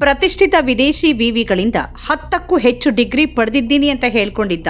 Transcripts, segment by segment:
ಪ್ರತಿಷ್ಠಿತ ವಿದೇಶಿ ವಿವಿಗಳಿಂದ ಹತ್ತಕ್ಕೂ ಹೆಚ್ಚು ಡಿಗ್ರಿ ಪಡೆದಿದ್ದೀನಿ ಅಂತ ಹೇಳ್ಕೊಂಡಿದ್ದ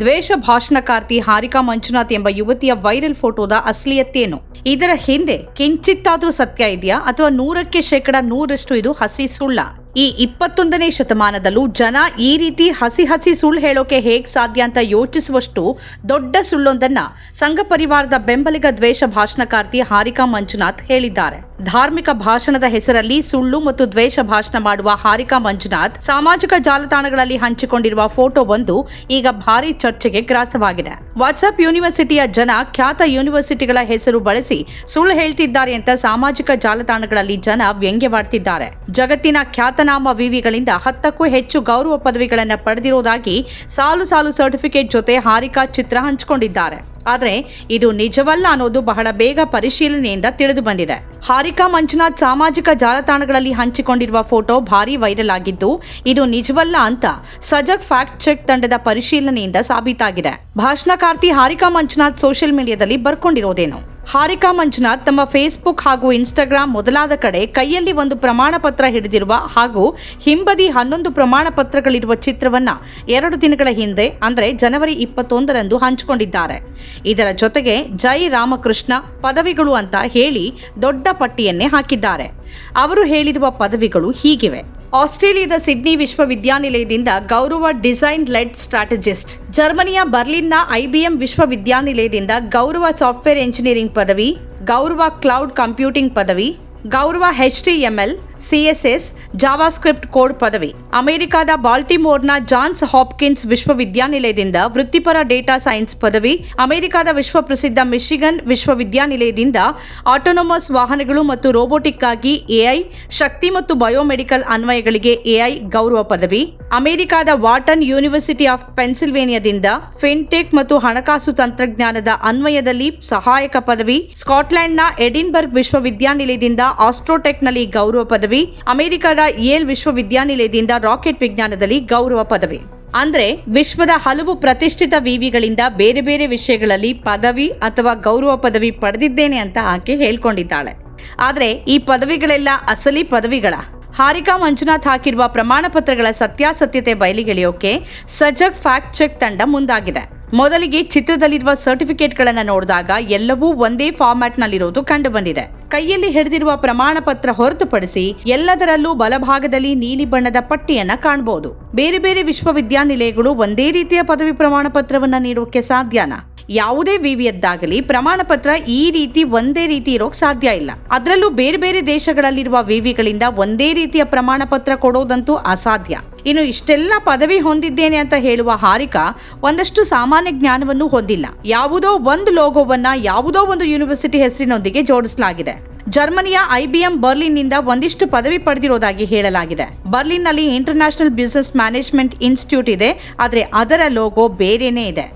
ದ್ವೇಷ ಭಾಷಣಕಾರ್ತಿ ಹಾರಿಕಾ ಮಂಜುನಾಥ್ ಎಂಬ ಯುವತಿಯ ವೈರಲ್ ಫೋಟೋದ ಅಸಲಿಯತ್ತೇನು? ಇದರ ಹಿಂದೆ ಕಿಂಚಿತ್ತಾದ್ರೂ ಸತ್ಯ ಇದೆಯಾ ಅಥವಾ ನೂರಕ್ಕೆ ಶೇಕಡ ನೂರಷ್ಟು ಇದು ಹಸಿ ಸುಳ್ಳ? ಈ ಇಪ್ಪತ್ತೊಂದನೇ ಶತಮಾನದಲ್ಲೂ ಜನ ಈ ರೀತಿ ಹಸಿ ಹಸಿ ಸುಳ್ಳು ಹೇಳೋಕೆ ಹೇಗ್ ಸಾಧ್ಯ ಅಂತ ಯೋಚಿಸುವಷ್ಟು ದೊಡ್ಡ ಸುಳ್ಳೊಂದನ್ನ ಸಂಘ ಪರಿವಾರದ ಬೆಂಬಲಿಗ ದ್ವೇಷ ಭಾಷಣಕಾರ್ತಿ ಹಾರಿಕಾ ಮಂಜುನಾಥ್ ಹೇಳಿದ್ದಾರೆ. ಧಾರ್ಮಿಕ ಭಾಷಣದ ಹೆಸರಲ್ಲಿ ಸುಳ್ಳು ಮತ್ತು ದ್ವೇಷ ಭಾಷಣ ಮಾಡುವ ಹಾರಿಕಾ ಮಂಜುನಾಥ್ ಸಾಮಾಜಿಕ ಜಾಲತಾಣಗಳಲ್ಲಿ ಹಂಚಿಕೊಂಡಿರುವ ಫೋಟೋ ಒಂದು ಈಗ ಭಾರಿ ಚರ್ಚೆಗೆ ಗ್ರಾಸವಾಗಿದೆ. ವಾಟ್ಸ್ಆಪ್ ಯೂನಿವರ್ಸಿಟಿಯ ಜನ ಖ್ಯಾತ ಯೂನಿವರ್ಸಿಟಿಗಳ ಹೆಸರು ಬಳಸಿ ಸುಳ್ಳು ಹೇಳ್ತಿದ್ದಾರೆ ಅಂತ ಸಾಮಾಜಿಕ ಜಾಲತಾಣಗಳಲ್ಲಿ ಜನ ವ್ಯಂಗ್ಯವಾಡ್ತಿದ್ದಾರೆ. ಜಗತ್ತಿನ ಖ್ಯಾತನಾಮ ವಿವಿಗಳಿಂದ ಹತ್ತಕ್ಕೂ ಹೆಚ್ಚು ಗೌರವ ಪದವಿಗಳನ್ನು ಪಡೆದಿರುವುದಾಗಿ ಸಾಲು ಸಾಲು ಸರ್ಟಿಫಿಕೇಟ್ ಜೊತೆ ಹಾರಿಕಾ ಚಿತ್ರ ಹಂಚಿಕೊಂಡಿದ್ದಾರೆ. ಆದರೆ ಇದು ನಿಜವಲ್ಲ ಅನ್ನೋದು ಬಹಳ ಬೇಗ ಪರಿಶೀಲನೆಯಿಂದ ತಿಳಿದು ಬಂದಿದೆ. ಹಾರಿಕಾ ಮಂಜುನಾಥ್ ಸಾಮಾಜಿಕ ಜಾಲತಾಣಗಳಲ್ಲಿ ಹಂಚಿಕೊಂಡಿರುವ ಫೋಟೋ ಭಾರಿ ವೈರಲ್ ಆಗಿದ್ದು, ಇದು ನಿಜವಲ್ಲ ಅಂತ ಸಜಗ್ ಫ್ಯಾಕ್ಟ್ ಚೆಕ್ ತಂಡದ ಪರಿಶೀಲನೆಯಿಂದ ಸಾಬೀತಾಗಿದೆ. ಭಾಷಣಕಾರ್ತಿ ಹಾರಿಕಾ ಮಂಜುನಾಥ್ ಸೋಷಿಯಲ್ ಮೀಡಿಯಾದಲ್ಲಿ ಬರ್ಕೊಂಡಿರೋದೇನು? ಹಾರಿಕಾ ಮಂಜುನಾಥ್ ತಮ್ಮ ಫೇಸ್ಬುಕ್ ಹಾಗೂ ಇನ್ಸ್ಟಾಗ್ರಾಂ ಮೊದಲಾದ ಕಡೆ ಕೈಯಲ್ಲಿ ಒಂದು ಪ್ರಮಾಣ ಪತ್ರ ಹಿಡಿದಿರುವ ಹಾಗೂ ಹಿಂಬದಿ ಹನ್ನೊಂದು ಪ್ರಮಾಣ ಪತ್ರಗಳಿರುವ ಚಿತ್ರವನ್ನ ಎರಡು ದಿನಗಳ ಹಿಂದೆ, ಅಂದರೆ ಜನವರಿ ಇಪ್ಪತ್ತೊಂದರಂದು ಹಂಚಿಕೊಂಡಿದ್ದಾರೆ. ಇದರ ಜೊತೆಗೆ ಜೈ ರಾಮಕೃಷ್ಣ ಪದವಿಗಳು ಅಂತ ಹೇಳಿ ದೊಡ್ಡ ಪಟ್ಟಿಯನ್ನೇ ಹಾಕಿದ್ದಾರೆ. ಅವರು ಹೇಳಿರುವ ಪದವಿಗಳು ಹೀಗಿವೆ. ಆಸ್ಟ್ರೇಲಿಯಾದ ಸಿಡ್ನಿ ವಿಶ್ವವಿದ್ಯಾನಿಲಯದಿಂದ ಗೌರವ ಡಿಸೈನ್ ಲೆಡ್ ಸ್ಟ್ರಾಟಜಿಸ್ಟ್. ಜರ್ಮನಿಯ ಬರ್ಲಿನ್ನ ಐಬಿಎಂ ವಿಶ್ವವಿದ್ಯಾನಿಲಯದಿಂದ ಗೌರವ ಸಾಫ್ಟ್ವೇರ್ ಎಂಜಿನಿಯರಿಂಗ್ ಪದವಿ, ಗೌರವ ಕ್ಲೌಡ್ ಕಂಪ್ಯೂಟಿಂಗ್ ಪದವಿ, ಗೌರವ ಎಚ್ಟಿಎಂಎಲ್ ಸಿಎಸ್ಎಸ್, ಜಾವಾಸ್ಕ್ರಿಪ್ಟ್ ಕೋಡ್ ಪದವಿ. ಅಮೆರಿಕದ ಬಾಲ್ಟಿಮೋರ್ನ ಜಾನ್ಸ್ ಹಾಪ್ಕಿನ್ಸ್ ವಿಶ್ವವಿದ್ಯಾನಿಲಯದಿಂದ ವೃತ್ತಿಪರ ಡೇಟಾ ಸೈನ್ಸ್ ಪದವಿ, ಅಮೆರಿಕದ ವಿಶ್ವಪ್ರಸಿದ್ಧ ಮಿಶಿಗನ್ ವಿಶ್ವವಿದ್ಯಾನಿಲಯದಿಂದ ಆಟೋನಮಸ್ ವಾಹನಗಳು ಮತ್ತು ರೋಬೋಟಿಕ್ಗಾಗಿ ಎಐ, ಶಕ್ತಿ ಮತ್ತು ಬಯೋಮೆಡಿಕಲ್ ಅನ್ವಯಗಳಿಗೆ ಎಐ ಗೌರವ ಪದವಿ, ಅಮೆರಿಕದ ವಾಟನ್ ಯೂನಿವರ್ಸಿಟಿ ಆಫ್ ಪೆನ್ಸಿಲ್ವೇನಿಯಾದಿಂದ ಫಿನ್ಟೆಕ್ ಮತ್ತು ಹಣಕಾಸು ತಂತ್ರಜ್ಞಾನದ ಅನ್ವಯದಲ್ಲಿ ಸಹಾಯಕ ಪದವಿ, ಸ್ಕಾಟ್ಲೆಂಡ್ನ ಎಡಿನ್ಬರ್ಗ್ ವಿಶ್ವವಿದ್ಯಾನಿಲಯದಿಂದ ಆಸ್ಟ್ರೋಟೆಕ್ನಲ್ಲಿ ಗೌರವ ಪದವಿ ಅಮೆರಿಕದ ಯೇಲ್ ವಿಶ್ವವಿದ್ಯಾನಿಲಯದಿಂದ ರಾಕೆಟ್ ವಿಜ್ಞಾನದಲ್ಲಿ ಗೌರವ ಪದವಿ. ಅಂದ್ರೆ ವಿಶ್ವದ ಹಲವು ಪ್ರತಿಷ್ಠಿತ ವಿವಿಗಳಿಂದ ಬೇರೆ ಬೇರೆ ವಿಷಯಗಳಲ್ಲಿ ಪದವಿ ಅಥವಾ ಗೌರವ ಪದವಿ ಪಡೆದಿದ್ದೇನೆ ಅಂತ ಆಕೆ ಹೇಳ್ಕೊಂಡಿದ್ದಾಳೆ. ಆದ್ರೆ ಈ ಪದವಿಗಳೆಲ್ಲ ಅಸಲಿ ಪದವಿಗಳ. ಹಾರಿಕಾ ಮಂಜುನಾಥ್ ಹಾಕಿರುವ ಪ್ರಮಾಣ ಪತ್ರಗಳ ಸತ್ಯಾಸತ್ಯತೆ ಬಯಲಿಗೆಳೆಯೋಕೆ ಸಜಗ್ ಫ್ಯಾಕ್ಟ್ ಚೆಕ್ ತಂಡ ಮುಂದಾಗಿದೆ. ಮೊದಲಿಗೆ ಚಿತ್ರದಲ್ಲಿರುವ ಸರ್ಟಿಫಿಕೇಟ್ಗಳನ್ನು ನೋಡಿದಾಗ ಎಲ್ಲವೂ ಒಂದೇ ಫಾರ್ಮ್ಯಾಟ್ನಲ್ಲಿರೋದು ಕಂಡು ಬಂದಿದೆ ಕೈಯಲ್ಲಿ ಹಿಡಿದಿರುವ ಪ್ರಮಾಣ ಪತ್ರ ಹೊರತುಪಡಿಸಿ ಎಲ್ಲದರಲ್ಲೂ ಬಲಭಾಗದಲ್ಲಿ ನೀಲಿ ಬಣ್ಣದ ಪಟ್ಟಿಯನ್ನ ಕಾಣಬಹುದು ಬೇರೆ ಬೇರೆ ವಿಶ್ವವಿದ್ಯಾನಿಲಯಗಳು ಒಂದೇ ರೀತಿಯ ಪದವಿ ಪ್ರಮಾಣ ಪತ್ರವನ್ನ ನೀಡೋಕೆ ಸಾಧ್ಯನಾ? ಯಾವುದೇ ವಿವಿಯದ್ದಾಗಲಿ ಪ್ರಮಾಣ ಪತ್ರ ಈ ರೀತಿ ಒಂದೇ ರೀತಿ ಇರೋಕೆ ಸಾಧ್ಯ ಇಲ್ಲ. ಅದರಲ್ಲೂ ಬೇರೆ ಬೇರೆ ದೇಶಗಳಲ್ಲಿರುವ ವಿವಿಗಳಿಂದ ಒಂದೇ ರೀತಿಯ ಪ್ರಮಾಣ ಪತ್ರ ಕೊಡೋದಂತೂ ಅಸಾಧ್ಯ. ಇನ್ನು ಇಷ್ಟೆಲ್ಲ ಪದವಿ ಹೊಂದಿದ್ದೇನೆ ಅಂತ ಹೇಳುವ ಹಾರಿಕಾ ಒಂದಷ್ಟು ಸಾಮಾನ್ಯ ಜ್ಞಾನವನ್ನು ಹೊಂದಿಲ್ಲ. ಯಾವುದೋ ಒಂದು ಲೋಗೋವನ್ನ ಯಾವುದೋ ಒಂದು ಯೂನಿವರ್ಸಿಟಿ ಹೆಸರಿನೊಂದಿಗೆ ಜೋಡಿಸಲಾಗಿದೆ. ಜರ್ಮನಿಯ ಐಬಿಎಂ ಬರ್ಲಿನ್ನಿಂದ ಒಂದಿಷ್ಟು ಪದವಿ ಪಡೆದಿರೋದಾಗಿ ಹೇಳಲಾಗಿದೆ. ಬರ್ಲಿನ್ನಲ್ಲಿ ಇಂಟರ್ನ್ಯಾಷನಲ್ ಬಿಸಿನೆಸ್ ಮ್ಯಾನೇಜ್ಮೆಂಟ್ ಇನ್ಸ್ಟಿಟ್ಯೂಟ್ ಇದೆ, ಆದರೆ ಅದರ ಲೋಗೋ ಬೇರೆನೇ ಇದೆ.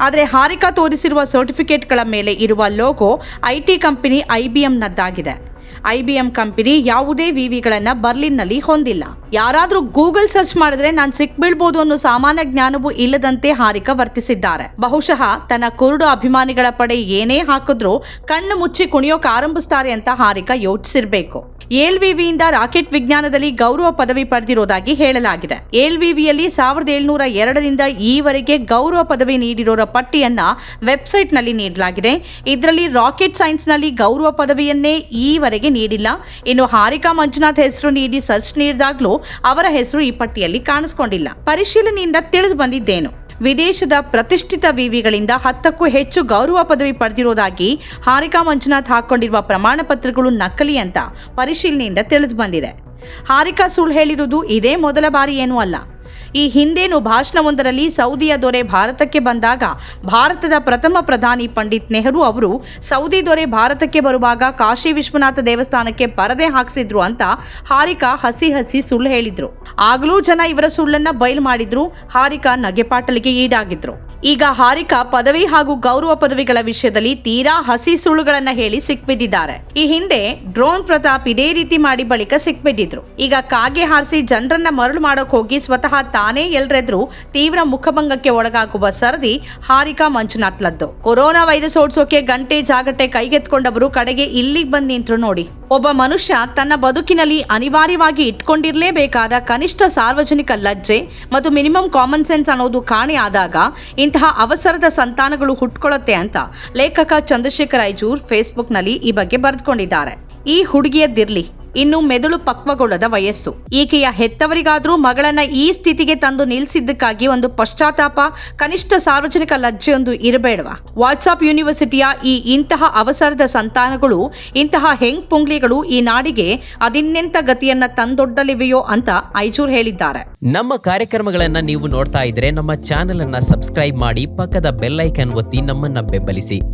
ಆದರೆ ಹಾರಿಕಾ ತೋರಿಸಿರುವ ಸರ್ಟಿಫಿಕೇಟ್ಗಳ ಮೇಲೆ ಇರುವ ಲೋಗೋ ಐಟಿ ಕಂಪನಿ ಐಬಿಎಂನದ್ದಾಗಿದೆ ಐಬಿಎಂ ಕಂಪನಿ ಯಾವುದೇ ವಿವಿಗಳನ್ನ ಬರ್ಲಿನ್ನಲ್ಲಿ ಹೊಂದಿಲ್ಲ. ಯಾರಾದ್ರೂ ಗೂಗಲ್ ಸರ್ಚ್ ಮಾಡಿದ್ರೆ ನಾನು ಸಿಕ್ಬಿಡ್ಬೋದು ಅನ್ನೋ ಸಾಮಾನ್ಯ ಜ್ಞಾನವೂ ಇಲ್ಲದಂತೆ ಹಾರಿಕ ವರ್ತಿಸಿದ್ದಾರೆ. ಬಹುಶಃ ತನ್ನ ಕುರುಡು ಅಭಿಮಾನಿಗಳ ಪಡೆ ಏನೇ ಹಾಕಿದ್ರೂ ಕಣ್ಣು ಮುಚ್ಚಿ ಕುಣಿಯೋಕೆ ಆರಂಭಿಸ್ತಾರೆ ಅಂತ ಹಾರಿಕ ಯೋಚಿಸಿರ್ಬೇಕು. ಏಲ್ವಿವಿಯಿಂದ ರಾಕೆಟ್ ವಿಜ್ಞಾನದಲ್ಲಿ ಗೌರವ ಪದವಿ ಪಡೆದಿರೋದಾಗಿ ಹೇಳಲಾಗಿದೆ. ಏಲ್ವಿವಿಯಲ್ಲಿ ಸಾವಿರದ ಏಳ್ನೂರ ಎರಡರಿಂದ ಈವರೆಗೆ ಗೌರವ ಪದವಿ ನೀಡಿರೋರ ಪಟ್ಟಿಯನ್ನ ವೆಬ್ಸೈಟ್ನಲ್ಲಿ ನೀಡಲಾಗಿದೆ. ಇದರಲ್ಲಿ ರಾಕೆಟ್ ಸೈನ್ಸ್ನಲ್ಲಿ ಗೌರವ ಪದವಿಯನ್ನೇ ಈವರೆಗೆ ನೀಡಿಲ್ಲ. ಇನ್ನು ಹಾರಿಕಾ ಮಂಜುನಾಥ್ ಹೆಸರು ನೀಡಿ ಸರ್ಚ್ ನೀಡಿದಾಗ್ಲೂ ಅವರ ಹೆಸರು ಈ ಪಟ್ಟಿಯಲ್ಲಿ ಕಾಣಿಸ್ಕೊಂಡಿಲ್ಲ. ಪರಿಶೀಲನೆಯಿಂದ ತಿಳಿದು ಬಂದಿದ್ದೇನು. ವಿದೇಶದ ಪ್ರತಿಷ್ಠಿತ ವಿವಿಗಳಿಂದ ಹತ್ತಕ್ಕೂ ಹೆಚ್ಚು ಗೌರವ ಪದವಿ ಪಡೆದಿರುವುದಾಗಿ ಹಾರಿಕಾ ಮಂಜುನಾಥ್ ಹಾಕೊಂಡಿರುವ ಪ್ರಮಾಣ ಪತ್ರಗಳು ನಕಲಿ ಅಂತ ಪರಿಶೀಲನೆಯಿಂದ ತಿಳಿದು ಬಂದಿದೆ. ಹಾರಿಕಾ ಸುಳ್ಳು ಹೇಳಿರುವುದು ಇದೇ ಮೊದಲ ಬಾರಿ ಏನೂ ಅಲ್ಲ. ಈ ಹಿಂದೇನು ಭಾಷಣವೊಂದರಲ್ಲಿ ಸೌದಿಯ ದೊರೆ ಭಾರತಕ್ಕೆ ಬಂದಾಗ ಭಾರತದ ಪ್ರಥಮ ಪ್ರಧಾನಿ ಪಂಡಿತ್ ನೆಹರು ಅವರು ಸೌದಿ ದೊರೆ ಭಾರತಕ್ಕೆ ಬರುವಾಗ ಕಾಶಿ ವಿಶ್ವನಾಥ ದೇವಸ್ಥಾನಕ್ಕೆ ಪರದೆ ಹಾಕಿಸಿದ್ರು ಅಂತ ಹಾರಿಕಾ ಹಸಿ ಹಸಿ ಸುಳ್ಳು ಹೇಳಿದ್ರು. ಆಗಲೂ ಜನ ಇವರ ಸುಳ್ಳನ್ನ ಬಯಲು ಮಾಡಿದ್ರು. ಹಾರಿಕಾ ನಗೆಪಾಟಲಿಗೆ ಈಡಾಗಿದ್ರು. ಈಗ ಹಾರಿಕಾ ಪದವಿ ಹಾಗೂ ಗೌರವ ಪದವಿಗಳ ವಿಷಯದಲ್ಲಿ ತೀರಾ ಹಸಿ ಸುಳ್ಳುಗಳನ್ನ ಹೇಳಿ ಸಿಕ್ಬಿದ್ದಿದ್ದಾರೆ. ಈ ಹಿಂದೆ ಡ್ರೋನ್ ಪ್ರತಾಪ್ ಇದೇ ರೀತಿ ಮಾಡಿ ಬಳಿಕ ಸಿಕ್ಬಿದ್ದಿದ್ರು. ಈಗ ಕಾಗೆ ಹಾರಿಸಿ ಜನರನ್ನ ಮರಳು ಮಾಡೋಕ್ ಹೋಗಿ ಸ್ವತಃ ತಾನೇ ಎಲ್ರೆದ್ರು ತೀವ್ರ ಮುಖಭಂಗಕ್ಕೆ ಒಳಗಾಗುವ ಸರದಿ ಹಾರಿಕಾ ಮಂಜುನಾಥ್ಲದ್ದು. ಕೊರೋನಾ ವೈರಸ್ ಓಡಿಸೋಕೆ ಗಂಟೆ ಜಾಗಟೆ ಕೈಗೆತ್ಕೊಂಡವರು ಕಡೆಗೆ ಇಲ್ಲಿಗೆ ಬಂದು ನಿಂತ್ರು ನೋಡಿ. ಒಬ್ಬ ಮನುಷ್ಯ ತನ್ನ ಬದುಕಿನಲ್ಲಿ ಅನಿವಾರ್ಯವಾಗಿ ಇಟ್ಕೊಂಡಿರಲೇಬೇಕಾದ ಕನಿಷ್ಠ ಸಾರ್ವಜನಿಕ ಲಜ್ಜೆ ಮತ್ತು ಮಿನಿಮಮ್ ಕಾಮನ್ ಸೆನ್ಸ್ ಅನ್ನೋದು ಕಾಣೆ ಆದಾಗ ಇಂತಹ ಅವಸರದ ಸಂತಾನಗಳು ಹುಟ್ಕೊಳ್ಳುತ್ತೆ ಅಂತ ಲೇಖಕ ಚಂದ್ರಶೇಖರ್ ಐಜೂರ್ ಫೇಸ್ಬುಕ್ನಲ್ಲಿ ಈ ಬಗ್ಗೆ ಬರೆದುಕೊಂಡಿದ್ದಾರೆ. ಈ ಹುಡುಗಿಯದ್ದಿರ್ಲಿ. ಇನ್ನು ಮೆದುಳು ಪಕ್ವಗೊಳ್ಳದ ವಯಸ್ಸು. ಈಕೆಯ ಹೆತ್ತವರಿಗಾದರೂ ಮಗಳನ್ನ ಈ ಸ್ಥಿತಿಗೆ ತಂದು ನಿಲ್ಲಿಸಿದ್ದಕ್ಕಾಗಿ ಒಂದು ಪಶ್ಚಾತ್ತಾಪ, ಕನಿಷ್ಠ ಸಾರ್ವಜನಿಕ ಲಜ್ಜೆಯೊಂದು ಇರಬೇಡವಾ? ವಾಟ್ಸಾಪ್ ಯೂನಿವರ್ಸಿಟಿಯ ಈ ಇಂತಹ ಅವಸರದ ಸಂತಾನಗಳು, ಇಂತಹ ಹೆಂಗ್ ಪುಂಗ್ಲಿಗಳು ಈ ನಾಡಿಗೆ ಅದಿನ್ನೆಂತ ಗತಿಯನ್ನ ತಂದೊಡ್ಡಲಿವೆಯೋ ಅಂತ ಐಜೂರ್ ಹೇಳಿದ್ದಾರೆ. ನಮ್ಮ ಕಾರ್ಯಕ್ರಮಗಳನ್ನ ನೀವು ನೋಡ್ತಾ ಇದ್ರೆ ನಮ್ಮ ಚಾನೆಲ್ ಅನ್ನ ಸಬ್ಸ್ಕ್ರೈಬ್ ಮಾಡಿ ಪಕ್ಕದ ಬೆಲ್ ಒತ್ತಿ ನಮ್ಮನ್ನ ಬೆಂಬಲಿಸಿ.